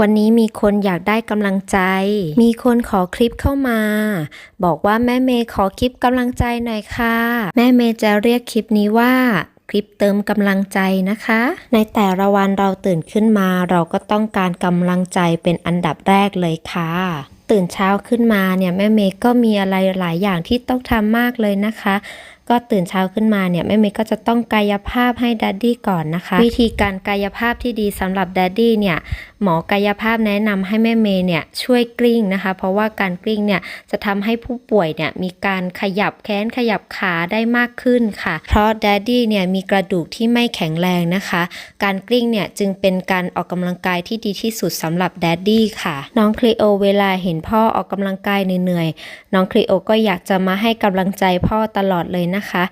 วันนี้มีคนอยากได้กำลังใจ มีคนขอคลิปเข้ามา บอกว่าแม่เมย์ขอคลิปกำลังใจหน่อยค่ะ แม่เมย์จะเรียกคลิปนี้ว่าคลิปเติมกำลังใจนะคะ ในแต่ละวันเราตื่นขึ้นมา เราก็ต้องการกำลังใจเป็นอันดับแรกเลยค่ะ ตื่นเช้าขึ้นมาเนี่ยแม่เมย์ก็มีอะไรหลายอย่างที่ต้องทำมากเลยนะคะ ก็ตื่นเช้าขึ้นมาเนี่ยแม่เมย์ก็จะต้องกายภาพให้ดัดดี้ก่อนนะคะ วิธีการกายภาพที่ดีสำหรับดัดดี้เนี่ยหมอกายภาพแนะนำให้แม่เมย์เนี่ยช่วยกลิ้งนะคะ เพราะว่าการกลิ้งเนี่ยจะทำให้ผู้ป่วยเนี่ยมีการขยับแขนขยับขาได้มากขึ้นค่ะ เพราะดัดดี้เนี่ยมีกระดูกที่ไม่แข็งแรงนะคะ การกลิ้งเนี่ยจึงเป็นการออกกำลังกายที่ดีที่สุดสำหรับดัดดี้ค่ะ น้องคลีโอเวลาเห็นพ่อออกกำลังกายเหนื่อยๆ น้องคลีโอก็อยากจะมาให้กำลังใจพ่อตลอดเลยนะคะ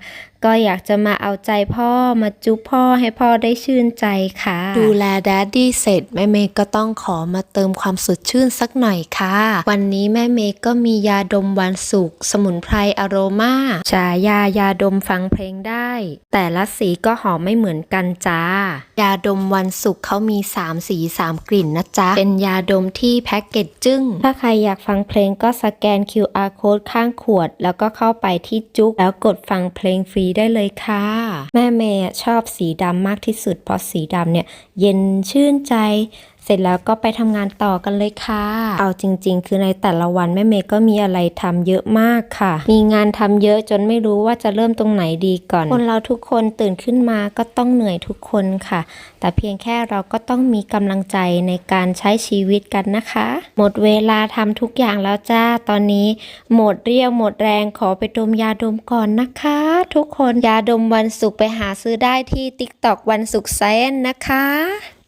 ก็อยากจะมาเอาใจพ่อมาจุ๊บพ่อให้พ่อได้ชื่นใจค่ะ ดูแลแดดดี้เสร็จแม่เมย์ก็ต้องขอมาเติมความสดชื่นสักหน่อยค่ะ วันนี้แม่เมย์ก็มียาดมวันศุกร์สมุนไพรอโรมาฉายายาดมฟังเพลงได้ แต่ละสีก็หอมไม่เหมือนกันจ้า ยาดมวันศุกร์เขามี 3 สี 3 กลิ่นนะจ๊ะ เป็นยาดมที่แพ็กเกจจึ้ง ถ้าใครอยากฟังเพลงก็สแกน QR code ข้างขวด แล้วก็เข้าไปที่จุ๊กแล้วกดฟังเพลงฟรีได้เลยค่ะ แม่เมย์ชอบสีดำมากที่สุด เพราะสีดำเนี่ยเย็นชื่นใจเสร็จแล้วก็ไปทำงานต่อกันเลยค่ะ เอาจริง ๆ คือในแต่ละวันแม่เมย์ก็มีอะไรทำเยอะมากค่ะ มีงานทำเยอะจนไม่รู้ว่าจะเริ่มตรงไหนดีก่อน คนเราทุกคนตื่นขึ้นมาก็ต้องเหนื่อยทุกคนค่ะ แต่เพียงแค่เราก็ต้องมีกำลังใจในการใช้ชีวิตกันนะคะ หมดเวลาทำทุกอย่างแล้วจ้า ตอนนี้ หมดเรี่ยวหมดแรงขอไปดมยาดมก่อนนะคะ ทุกคนยาดมวันศุกร์ไปหาซื้อได้ที่ TikTok วันศุกร์แซนนะคะ